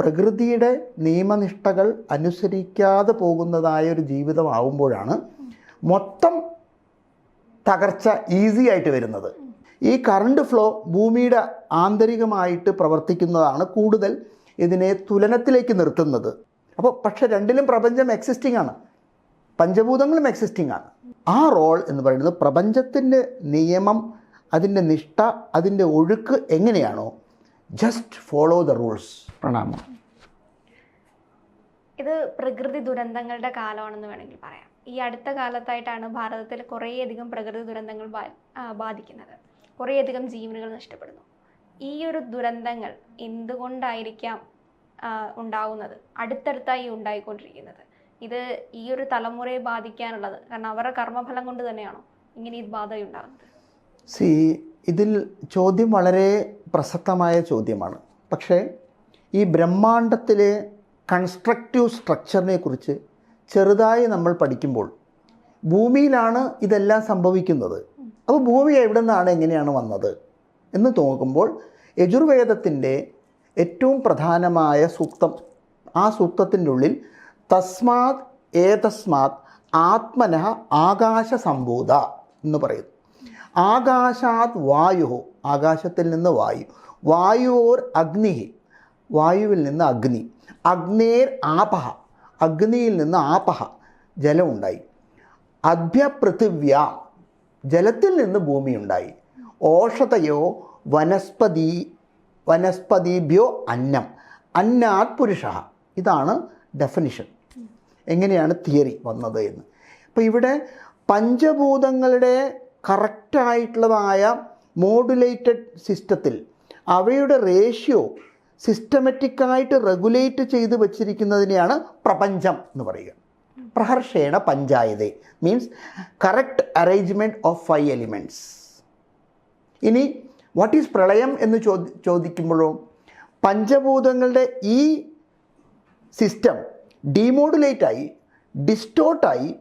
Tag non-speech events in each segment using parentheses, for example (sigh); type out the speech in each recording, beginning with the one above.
പ്രകൃതിയുടെ നിയമനിഷ്ഠകൾ അനുസരിക്കാതെ പോകുന്നതായ ഒരു ജീവിതമാവുമ്പോഴാണ് മൊത്തം തകർച്ച ഈസി ആയിട്ട് വരുന്നത്. ഈ കറണ്ട് ഫ്ലോ ഭൂമിയുടെ ആന്തരികമായിട്ട് പ്രവർത്തിക്കുന്നതാണ് കൂടുതൽ ഇതിനെ തുലനത്തിലേക്ക് നിർത്തുന്നത്. അപ്പോൾ പക്ഷെ രണ്ടിലും പ്രപഞ്ചം എക്സിസ്റ്റിംഗ് ആണ്. പഞ്ചഭൂതങ്ങളും എക്സിസ്റ്റിംഗ് ആണ്. ആ റോൾ എന്ന് പറയുന്നത് പ്രപഞ്ചത്തിന്റെ നിയമം അതിന്റെ നിഷ്ഠ അതിന്റെ ഒഴുക്ക് എങ്ങനെയാണോ ജസ്റ്റ് ഫോളോ ദ റൂൾസ് പ്രണാമം. ഇത് പ്രകൃതി ദുരന്തങ്ങളുടെ കാലമാണെന്ന് വേണമെങ്കിൽ പറയാം. ഈ അടുത്ത കാലത്തായിട്ടാണ് ഭാരതത്തിൽ കുറേയധികം പ്രകൃതി ദുരന്തങ്ങൾ ബാധിക്കുന്നത്. കുറേയധികം ജീവനുകൾ നഷ്ടപ്പെടുന്നു. ഈ ഒരു ദുരന്തങ്ങൾ എന്തുകൊണ്ടായിരിക്കാം ആ, ഉണ്ടാവുന്നത്? അടുത്തടുത്തായി ഉണ്ടായിക്കൊണ്ടിരിക്കുന്നത്. ഇത് ഈ ഒരു തലമുറയെ ബാധിക്കാനുള്ളത്. കാരണം അവരുടെ കർമ്മഫലം കൊണ്ട് തന്നെയാണോ ഇങ്ങനെ ഈ ബാധ ഉണ്ടാകുന്നത്? സി ഇതിൽ ചോദ്യം വളരെ പ്രസക്തമായ ചോദ്യമാണ്. പക്ഷേ ഈ ബ്രഹ്മാണ്ടത്തിലെ കൺസ്ട്രക്റ്റീവ് സ്ട്രക്ചറിനെ കുറിച്ച് ചെറുതായി നമ്മൾ പഠിക്കുമ്പോൾ ഭൂമിയിലാണ് ഇതെല്ലാം സംഭവിക്കുന്നത്. അപ്പോൾ ഭൂമി എവിടെ നിന്നാണ് എങ്ങനെയാണ് വന്നത് എന്ന് നോക്കുമ്പോൾ യജുർവേദത്തിന്റെ ഏറ്റവും പ്രധാനമായ സൂക്തം ആ സൂക്തത്തിന്റെ ഉള്ളിൽ തസ്മാത് ഏതസ്മാത് ആത്മന ആകാശ സംഭൂത എന്ന് പറയുന്നു. ആകാശാത് വായു ആകാശത്തിൽ നിന്ന് വായു വായുവോർ അഗ്നി വായുവിൽ നിന്ന് അഗ്നി. അഗ്നേർ ആപഹ. അഗ്നിയിൽ നിന്ന് ആപഹ ജലമുണ്ടായി അഭ്യപൃഥിവ്യ. ജലത്തിൽ നിന്ന് ഭൂമിയുണ്ടായി ഓഷതയോ വനസ്പതി വനസ്പതിഭ്യോ അന്നം. അന്നാത് പുരുഷ. ഇതാണ് ഡെഫിനിഷൻ എങ്ങനെയാണ് തിയറി വന്നത് എന്ന്. അപ്പോൾ ഇവിടെ പഞ്ചഭൂതങ്ങളുടെ കറക്റ്റായിട്ടുള്ളതായ മോഡുലേറ്റഡ് സിസ്റ്റത്തിൽ അവയുടെ റേഷ്യോ സിസ്റ്റമാറ്റിക്കായിട്ട് റെഗുലേറ്റ് ചെയ്ത് വച്ചിരിക്കുന്നതിനെയാണ് പ്രപഞ്ചം എന്ന് പറയുക. പ്രഹർഷേണ പഞ്ചായതേ. Means correct arrangement of five elements ഇനി വാട്ട് ഈസ് പ്രളയം എന്ന് ചോദി ചോദിക്കുമ്പോഴോ? പഞ്ചഭൂതങ്ങളുടെ ഈ സിസ്റ്റം ഡീമോഡുലേറ്റായി ഡിസ്റ്റോട്ടായി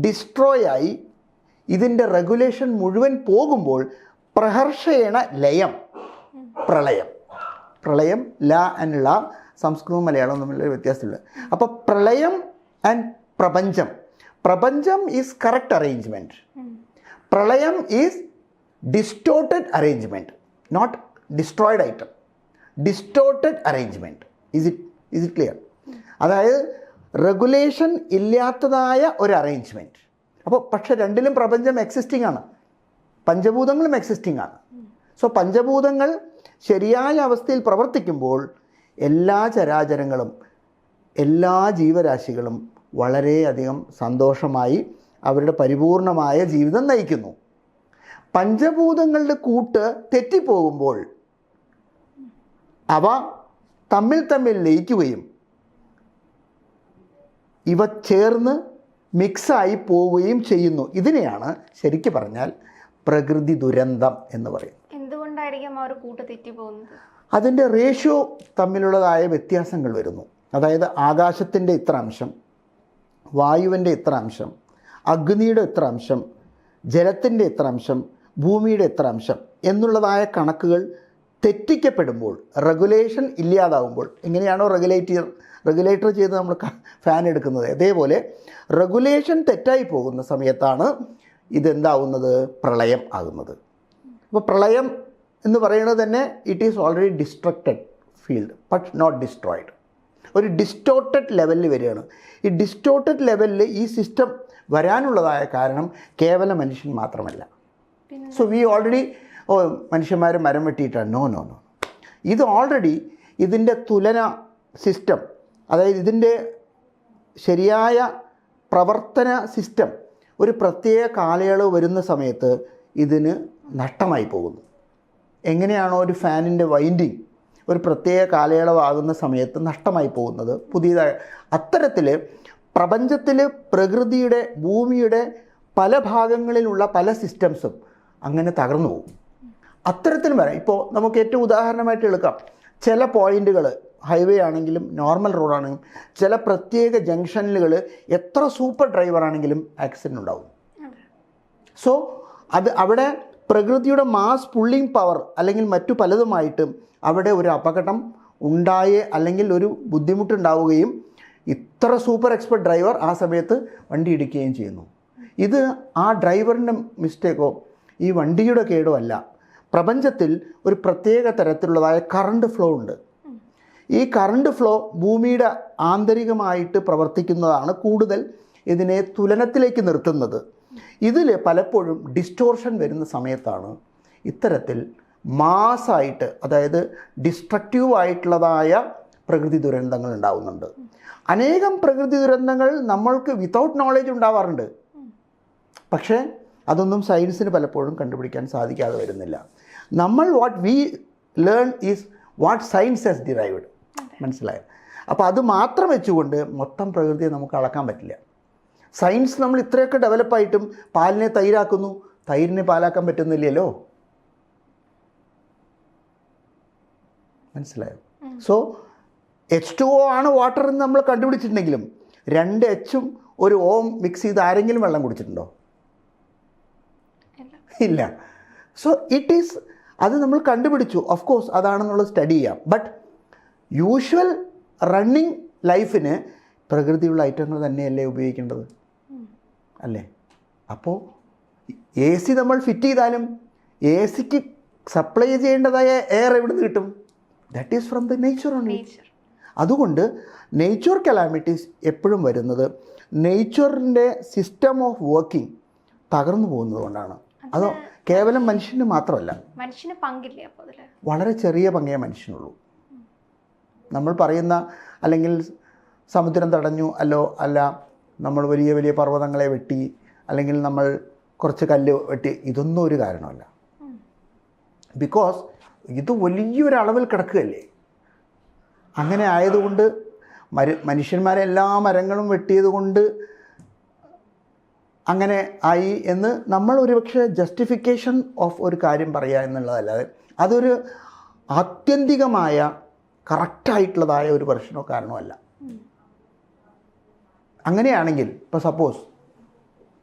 ഡിസ്ട്രോയ് ആയി ഇതിന്റെ റെഗുലേഷൻ മുഴുവൻ പോകുമ്പോൾ പ്രഹർഷേണ ലയം പ്രളയം. പ്രളയം ല ആൻഡ് ള സംസ്കൃതവും മലയാളവും തമ്മിലുള്ള വ്യത്യാസമുള്ളത് അപ്പോൾ പ്രളയം ആൻഡ് പ്രപഞ്ചം. പ്രപഞ്ചം ഈസ് കറക്റ്റ് അറേഞ്ച്മെന്റ് പ്രളയം is distorted arrangement not destroyed item distorted arrangement is it is it clear അതായത് റെഗുലേഷൻ ഇല്ലാത്തതായ ഒരു അറേഞ്ച്മെന്റ് അപ്പോൾ പക്ഷെ രണ്ടിലും പ്രപഞ്ചം എക്സിസ്റ്റിംഗ് ആണ്. പഞ്ചഭൂതങ്ങളും എക്സിസ്റ്റിംഗ് ആണ്. സോ പഞ്ചഭൂതങ്ങൾ ശരിയായ അവസ്ഥയിൽ പ്രവർത്തിക്കുമ്പോൾ എല്ലാ ചരാചരങ്ങളും എല്ലാ ജീവരാശികളും വളരെയധികം സന്തോഷമായി അവരുടെ പരിപൂർണമായ ജീവിതം നയിക്കുന്നു. പഞ്ചഭൂതങ്ങളുടെ കൂട്ട് തെറ്റിപ്പോകുമ്പോൾ അവ തമ്മിൽ തമ്മിൽ ലയിക്കുകയും ഇവ ചേർന്ന് മിക്സായി പോവുകയും ചെയ്യുന്നു. ഇതിനെയാണ് ശരിക്കു പറഞ്ഞാൽ പ്രകൃതി ദുരന്തം എന്ന് പറയുന്നത്. എന്തുകൊണ്ടായിരിക്കും കൂട്ട് അതിന്റെ റേഷ്യോ തമ്മിലുള്ളതായ വ്യത്യാസങ്ങൾ വരുന്നു. അതായത് ആകാശത്തിന്റെ ഇത്ര അംശം വായുവിന്റെ ഇത്ര അംശം അഗ്നിയുടെ ഇത്ര അംശം ജലത്തിന്റെ ഇത്ര അംശം ഭൂമിയുടെ ഇത്ര അംശം എന്നുള്ളതായ കണക്കുകൾ തെറ്റിക്കപ്പെടുമ്പോൾ റെഗുലേഷൻ ഇല്ലാതാവുമ്പോൾ എങ്ങനെയാണോ റെഗുലേറ്റർ റെഗുലേറ്റർ ചെയ്ത് നമ്മൾ ഫാൻ എടുക്കുന്നത്. അതേപോലെ റെഗുലേഷൻ തെറ്റായി പോകുന്ന സമയത്താണ് ഇതെന്താവുന്നത്? പ്രളയം ആകുന്നത്. അപ്പോൾ പ്രളയം എന്ന് പറയുന്നത് തന്നെ it is already destructed field but not destroyed ഒരു ഡിസ്റ്റോർട്ടഡ് ലെവലിൽ വരികയാണ്. ഈ ഡിസ്റ്റോർട്ടഡ് ലെവലിൽ ഈ സിസ്റ്റം വരാനുള്ളതായ കാരണം കേവല മനുഷ്യൻ മാത്രമല്ല. സോ വി ഓൾറെഡി ഓ മനുഷ്യന്മാർ മരം വെട്ടിയിട്ടാണ് നോ നോ നോ ഇത് ഓൾറെഡി ഇതിന്റെ തുലന സിസ്റ്റം അതായത് ഇതിന്റെ ശരിയായ പ്രവർത്തന സിസ്റ്റം ഒരു പ്രത്യേക കാലയളവ് വരുന്ന സമയത്ത് ഇതിന് നഷ്ടമായി പോകുന്നു. എങ്ങനെയാണോ ഒരു ഫാനിന്റെ വൈൻഡിങ് ഒരു പ്രത്യേക കാലയളവാകുന്ന സമയത്ത് നഷ്ടമായി പോകുന്നത്? പുതിയതായി അത്തരത്തിൽ പ്രപഞ്ചത്തിൽ പ്രകൃതിയുടെ ഭൂമിയുടെ പല ഭാഗങ്ങളിലുള്ള പല സിസ്റ്റംസും അങ്ങനെ തകർന്നു പോകും. അത്തരത്തിൽ വരാം ഇപ്പോൾ നമുക്ക് ഏറ്റവും ഉദാഹരണമായിട്ട് എടുക്കാം. ചില പോയിന്റുകൾ ഹൈവേ ആണെങ്കിലും നോർമൽ റോഡാണെങ്കിലും ചില പ്രത്യേക ജംഗ്ഷനുകൾ എത്ര സൂപ്പർ ഡ്രൈവർ ആണെങ്കിലും ആക്സിഡന്റ് ഉണ്ടാവും സോ അത് അവിടെ പ്രകൃതിയുടെ മാസ് പുള്ളിങ് പവർ അല്ലെങ്കിൽ മറ്റു പലതുമായിട്ടും അവിടെ ഒരു അപകടം ഉണ്ടായേ അല്ലെങ്കിൽ ഒരു ബുദ്ധിമുട്ടുണ്ടാവുകയും ഇത്ര സൂപ്പർ എക്സ്പെർട്ട് ഡ്രൈവർ ആ സമയത്ത് വണ്ടി ഇടിക്കുകയും ചെയ്യുന്നു. ഇത് ആ ഡ്രൈവറിന്റെ മിസ്റ്റേക്കോ ഈ വണ്ടിയുടെ കേടോ അല്ല. പ്രപഞ്ചത്തിൽ ഒരു പ്രത്യേക തരത്തിലുള്ളതായ കറണ്ട് ഫ്ലോ ഉണ്ട്. ഈ കറണ്ട് ഫ്ലോ ഭൂമിയുടെ ആന്തരികമായിട്ട് പ്രവർത്തിക്കുന്നതാണ് കൂടുതൽ ഇതിനെ തുലനത്തിലേക്ക് നിർത്തുന്നത്. ഇതിൽ പലപ്പോഴും ഡിസ്റ്റോർഷൻ വരുന്ന സമയത്താണ് ഇത്തരത്തിൽ മാസായിട്ട് അതായത് ഡിസ്ട്രക്റ്റീവ് ആയിട്ടുള്ളതായ പ്രകൃതി ദുരന്തങ്ങൾ ഉണ്ടാവുന്നുണ്ട്. അനേകം പ്രകൃതി ദുരന്തങ്ങൾ നമ്മൾക്ക് വിത്തൗട്ട് നോളേജ് ഉണ്ടാവാറുണ്ട്. പക്ഷേ അതൊന്നും സയൻസിന് പലപ്പോഴും കണ്ടുപിടിക്കാൻ സാധിക്കാതെ വരുന്നില്ല. നമ്മൾ what we learn is what science has derived മനസ്സിലായത് അപ്പോൾ അത് മാത്രം വെച്ചുകൊണ്ട് മൊത്തം പ്രകൃതിയെ നമുക്ക് അളക്കാൻ പറ്റില്ല. സയൻസ് നമ്മൾ ഇത്രയൊക്കെ ഡെവലപ്പായിട്ടും പാലിനെ തൈരാക്കുന്നു. തൈരിനെ പാലാക്കാൻ പറ്റുന്നില്ലല്ലോ. മനസ്സിലായോ? സോ എച്ച് ടു ഒ ആണ് വാട്ടർ എന്ന് നമ്മൾ കണ്ടുപിടിച്ചിട്ടുണ്ടെങ്കിലും രണ്ട് എച്ചും ഒരു ഓം മിക്സ് ചെയ്ത് ആരെങ്കിലും വെള്ളം കുടിച്ചിട്ടുണ്ടോ? ഇല്ല. സോ ഇറ്റ് ഈസ് അത് നമ്മൾ കണ്ടുപിടിച്ചു. ഓഫ് കോഴ്സ് അതാണെന്നുള്ളത് സ്റ്റഡി ചെയ്യാം. ബട്ട് യൂഷ്വൽ റണ്ണിങ് ലൈഫിന് പ്രകൃതിയുള്ള ഐറ്റങ്ങൾ തന്നെയല്ലേ ഉപയോഗിക്കേണ്ടത്? അല്ലേ? അപ്പോൾ എ സി നമ്മൾ ഫിറ്റ് ചെയ്താലും എ സിക്ക് സപ്ലൈ ചെയ്യേണ്ടതായ എയർ എവിടെ നിന്ന് കിട്ടും? That is from the nature only nature അതുകൊണ്ട് നേച്ചർ കലാമിറ്റീസ് എപ്പോഴും വരുന്നത് നേച്ചറിന്റെ സിസ്റ്റം ഓഫ് വർക്കിംഗ് തകർന്നു പോകുന്നത് കൊണ്ടാണ്. അത് കേവലം മനുഷ്യന് മാത്രമല്ല. മനുഷ്യന് പങ്കില്ലേ അപ്പോൾ വളരെ ചെറിയ പങ്കേ മനുഷ്യനുള്ളൂ. നമ്മൾ പറയുന്ന അല്ലെങ്കിൽ സമുദ്രം തടഞ്ഞു അല്ലോ അല്ല നമ്മൾ വലിയ വലിയ പർവതങ്ങളെ വെട്ടി അല്ലെങ്കിൽ നമ്മൾ കുറച്ച് കല്ല് വെട്ടി ഇതൊന്നും ഒരു കാരണമല്ല. ബിക്കോസ് ഇത് വലിയൊരളവിൽ കിടക്കുകയല്ലേ? അങ്ങനെ ആയതുകൊണ്ട് മരു മനുഷ്യന്മാരെ എല്ലാ മരങ്ങളും വെട്ടിയത് കൊണ്ട് അങ്ങനെ ആയി എന്ന് നമ്മൾ ഒരുപക്ഷെ ജസ്റ്റിഫിക്കേഷൻ ഓഫ് ഒരു കാര്യം പറയുക എന്നുള്ളതല്ലാതെ അതൊരു ആത്യന്തികമായ കറക്റ്റായിട്ടുള്ളതായ ഒരു പ്രശ്നമോ കാരണമല്ല അങ്ങനെയാണെങ്കിൽ ഇപ്പോൾ സപ്പോസ്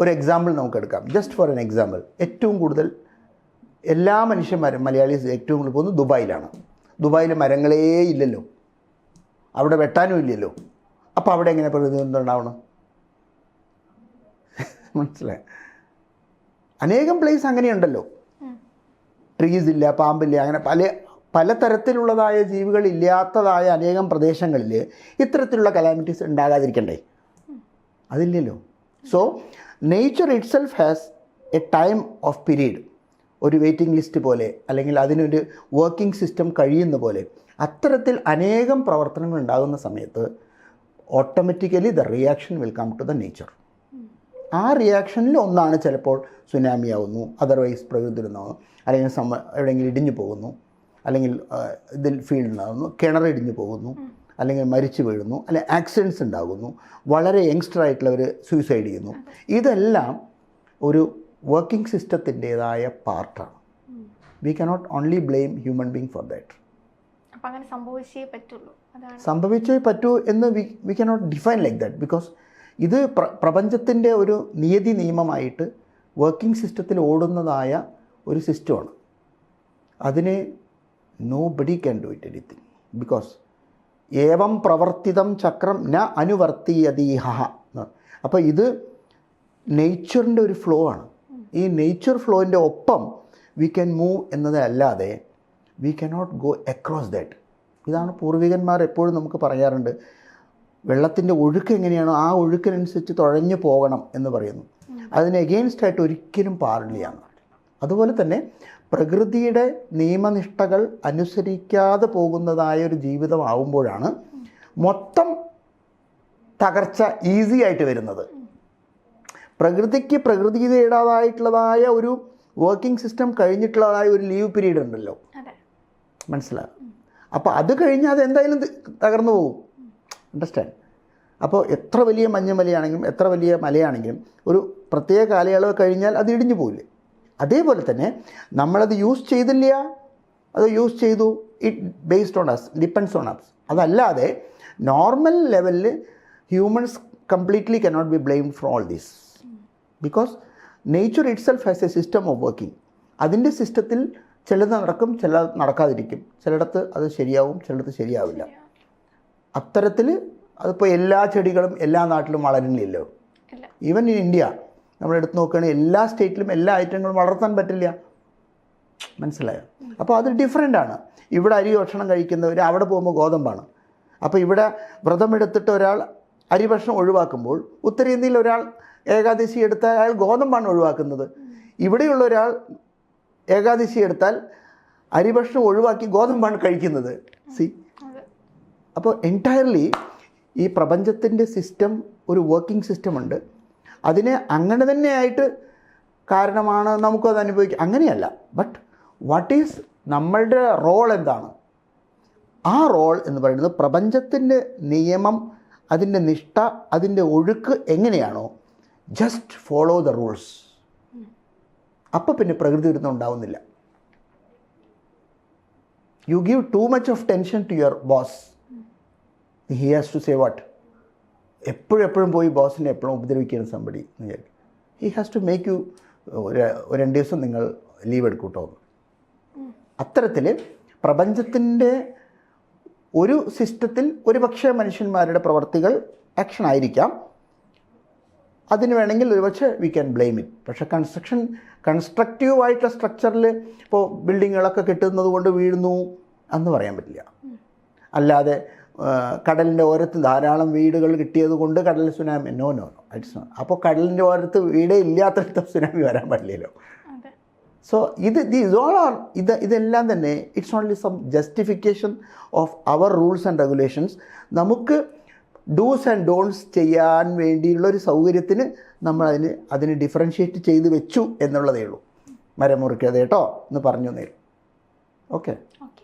ഒരു എക്സാമ്പിൾ നമുക്ക് എടുക്കാം ജസ്റ്റ് ഫോർ എൻ എക്സാമ്പിൾ ഏറ്റവും കൂടുതൽ എല്ലാ മനുഷ്യന്മാരും മലയാളീസ് ഏറ്റവും കൂടുതൽ പോകുന്നത് ദുബായിലാണ്. ദുബായിൽ മരങ്ങളേ ഇല്ലല്ലോ. അവിടെ വെട്ടാനും ഇല്ലല്ലോ. അപ്പോൾ അവിടെ എങ്ങനെ ദുരന്തം ഉണ്ടാവണം? (laughs) മനസ്സിലായി? അനേകം പ്ലേസ് അങ്ങനെയുണ്ടല്ലോ. ട്രീസ് ഇല്ല പാമ്പില്ല അങ്ങനെ പല പലതരത്തിലുള്ളതായ ജീവികൾ ഇല്ലാത്തതായ അനേകം പ്രദേശങ്ങളിൽ ഇത്തരത്തിലുള്ള കലാമിറ്റീസ് ഉണ്ടാകാതിരിക്കണ്ടേ? അതില്ലല്ലോ. So nature itself has a time of period ഒരു വെയിറ്റിംഗ് ലിസ്റ്റ് പോലെ അല്ലെങ്കിൽ അതിനൊരു വർക്കിംഗ് സിസ്റ്റം കഴിയുന്ന പോലെ. അത്തരത്തിൽ അനേകം പ്രവർത്തനങ്ങൾ ഉണ്ടാകുന്ന സമയത്ത് automatically the reaction will come to the nature ആ റിയാക്ഷനിൽ ഒന്നാണ് ചിലപ്പോൾ സുനാമി ആവുന്നു അതർവൈസ് പ്രകൃതി ദുരന്തമാകുന്നു അല്ലെങ്കിൽ സമ എവിടെയെങ്കിലും ഇടിഞ്ഞു പോകുന്നു അല്ലെങ്കിൽ ഇതിൽ ഫീൽഡ് ഉണ്ടാകുന്നു കിണറിടിഞ്ഞു പോകുന്നു. അല്ലെങ്കിൽ മരിച്ചു വീഴുന്നു അല്ലെങ്കിൽ ആക്സിഡൻസ് ഉണ്ടാകുന്നു വളരെ യങ്സ്റ്റർ ആയിട്ടുള്ളവർ സൂയിസൈഡ് ചെയ്യുന്നു. ഇതെല്ലാം ഒരു വർക്കിംഗ് സിസ്റ്റത്തിന്റേതായ പാർട്ടാണ് we cannot only blame human being for that അങ്ങനെ സംഭവിച്ചേ പറ്റുള്ളൂ. സംഭവിച്ചേ പറ്റൂ എന്ന് we we cannot define like that because ഇത് പ്ര പ്രപഞ്ചത്തിന്റെ ഒരു നിയതി നിയമമായിട്ട് വർക്കിംഗ് സിസ്റ്റത്തിൽ ഓടുന്നതായ ഒരു സിസ്റ്റമാണ് അതിന് nobody can do it anything because ഏവം പ്രവർത്തിതം ചക്രം ന അനുവർത്തിയതീഹ അപ്പോൾ ഇത് നേച്ചറിന്റെ ഒരു ഫ്ലോ ആണ്. ഈ നേച്ചർ ഫ്ലോയിന്റെ ഒപ്പം we can move എന്നതല്ലാതെ we cannot go across that ഇതാണ് പൂർവികന്മാർ എപ്പോഴും നമുക്ക് പറയാറുണ്ട്. വെള്ളത്തിന്റെ ഒഴുക്ക് എങ്ങനെയാണോ ആ ഒഴുക്കിനനുസരിച്ച് തുഴഞ്ഞു പോകണം എന്ന് പറയുന്നു. അതിന് എഗെയിൻസ്റ്റ് ആയിട്ട് ഒരിക്കലും പാടില്ല അതുപോലെ തന്നെ പ്രകൃതിയുടെ നിയമനിഷ്ഠകൾ അനുസരിക്കാതെ പോകുന്നതായ ഒരു ജീവിതമാവുമ്പോഴാണ് മൊത്തം തകർച്ച ഈസി ആയിട്ട് വരുന്നത്. പ്രകൃതിക്ക് പ്രകൃതിയുടേതായിട്ടുള്ളതായ ഒരു വർക്കിംഗ് സിസ്റ്റം കഴിഞ്ഞിട്ടുള്ളതായ ഒരു ലീവ് പീരീഡ് ഉണ്ടല്ലോ. മനസ്സിലാകും അപ്പോൾ അത് കഴിഞ്ഞാൽ അത് എന്തായാലും തകർന്നു പോകും. അണ്ടർസ്റ്റാൻഡ് അപ്പോൾ എത്ര വലിയ മഞ്ഞമലയാണെങ്കിലും എത്ര വലിയ മലയാണെങ്കിലും ഒരു പ്രത്യേക കാലയളവ് കഴിഞ്ഞാൽ അത് ഇടിഞ്ഞു പോകില്ലേ അതേപോലെ തന്നെ നമ്മളത് യൂസ് ചെയ്തില്ല. അത് യൂസ് ചെയ്തു. It based on us depends on us അതല്ലാതെ നോർമൽ ലെവലിൽ humans completely cannot be blame for all these because nature itself has a system of working അതിന്റെ സിസ്റ്റത്തിൽ ചിലത് നടക്കും ചില നടക്കാതിരിക്കും. ചിലയിടത്ത് അത് ശരിയാവും ചിലയിടത്ത് ശരിയാവില്ല. അത്തരത്തിൽ അതിപ്പോൾ എല്ലാ ചെടികളും എല്ലാ നാട്ടിലും വളരുന്നില്ലല്ലോ. ഈവൻ ഇൻ ഇന്ത്യ നമ്മൾ എടുത്ത് നോക്കുകയാണെങ്കിൽ എല്ലാ സ്റ്റേറ്റിലും എല്ലാ ഐറ്റങ്ങളും വളർത്താൻ പറ്റില്ല. മനസ്സിലായോ? അപ്പോൾ അത് ഡിഫറെന്റ് ആണ്. ഇവിടെ അരി ഭക്ഷണം കഴിക്കുന്നവർ അവിടെ പോകുമ്പോൾ ഗോതമ്പാണ്. അപ്പോൾ ഇവിടെ വ്രതമെടുത്തിട്ട് ഒരാൾ അരി ഭക്ഷണം ഒഴിവാക്കുമ്പോൾ ഉത്തരേന്ത്യയിൽ ഒരാൾ ഏകാദശി എടുത്താൽ അയാൾ ഗോതമ്പാണ് ഒഴിവാക്കുന്നത്. ഇവിടെയുള്ള ഒരാൾ ഏകാദശി എടുത്താൽ അരി ഭക്ഷണം ഒഴിവാക്കി ഗോതമ്പാണ് കഴിക്കുന്നത്. സി അപ്പോൾ എന്റയർലി ഈ പ്രപഞ്ചത്തിന്റെ സിസ്റ്റം ഒരു വർക്കിംഗ് സിസ്റ്റമുണ്ട് അതിനെ അങ്ങനെ തന്നെയായിട്ട് കാരണമാണ് നമുക്കത് അനുഭവിക്കുക അങ്ങനെയല്ല. ബട്ട് വാട്ട് ഈസ് നമ്മളുടെ റോൾ എന്താണ്? ആ റോൾ എന്ന് പറയുന്നത് പ്രപഞ്ചത്തിന്റെ നിയമം അതിന്റെ നിഷ്ഠ അതിന്റെ ഒഴുക്ക് എങ്ങനെയാണോ ജസ്റ്റ് ഫോളോ ദ റൂൾസ് അപ്പോൾ പിന്നെ പ്രകൃതി ദുരന്തം ഉണ്ടാവുന്നില്ല. You give too much of tension to your boss he has to say what എപ്പോഴും എപ്പോഴും പോയി ബോസിനെ എപ്പോഴും ഉപദ്രവിക്കുന്ന സംബടി എന്ന് വിചാരിക്കും. He has to make you ഒരു രണ്ട് ദിവസം നിങ്ങൾ ലീവ് എടുക്കൂട്ടോ. അത്തരത്തിൽ പ്രപഞ്ചത്തിന്റെ ഒരു സിസ്റ്റത്തിൽ ഒരു പക്ഷേ മനുഷ്യന്മാരുടെ പ്രവർത്തികൾ ആക്ഷൻ ആയിരിക്കാം. അതിന് വേണമെങ്കിൽ ഒരുപക്ഷെ വി ക്യാൻ ബ്ലെയിം ഇറ്റ് പക്ഷേ കൺസ്ട്രക്ഷൻ കൺസ്ട്രക്റ്റീവായിട്ടുള്ള സ്ട്രക്ചറിൽ ഇപ്പോൾ ബിൽഡിങ്ങുകളൊക്കെ കിട്ടുന്നത് കൊണ്ട് വീഴുന്നു എന്ന് പറയാൻ പറ്റില്ല. അല്ലാതെ കടലിന്റെ ഓരത്ത് ധാരാളം വീടുകൾ കിട്ടിയത് കൊണ്ട് കടൽ tsunami no no no it's അപ്പോൾ കടലിന്റെ ഓരത്ത് വീടേ ഇല്ലാത്തടത്ത് സുനാമി വരാൻ പറ്റില്ലല്ലോ സോ ഇത് ദീസ് ഓൾ ആർ ഇത് ഇതെല്ലാം തന്നെ it's only some justification of our rules and regulations നമുക്ക് ഡൂസ് ആൻഡ് ഡോൺസ് ചെയ്യാൻ വേണ്ടിയുള്ള ഒരു സൗകര്യത്തിന് നമ്മൾ അതിന് അതിന് ഡിഫറൻഷ്യേറ്റ് ചെയ്ത് വെച്ചു എന്നുള്ളതേ ഉള്ളൂ. മരം മുറിക്കരുത് കേട്ടോ എന്ന് പറഞ്ഞു തന്നേ ഓക്കെ ഓക്കെ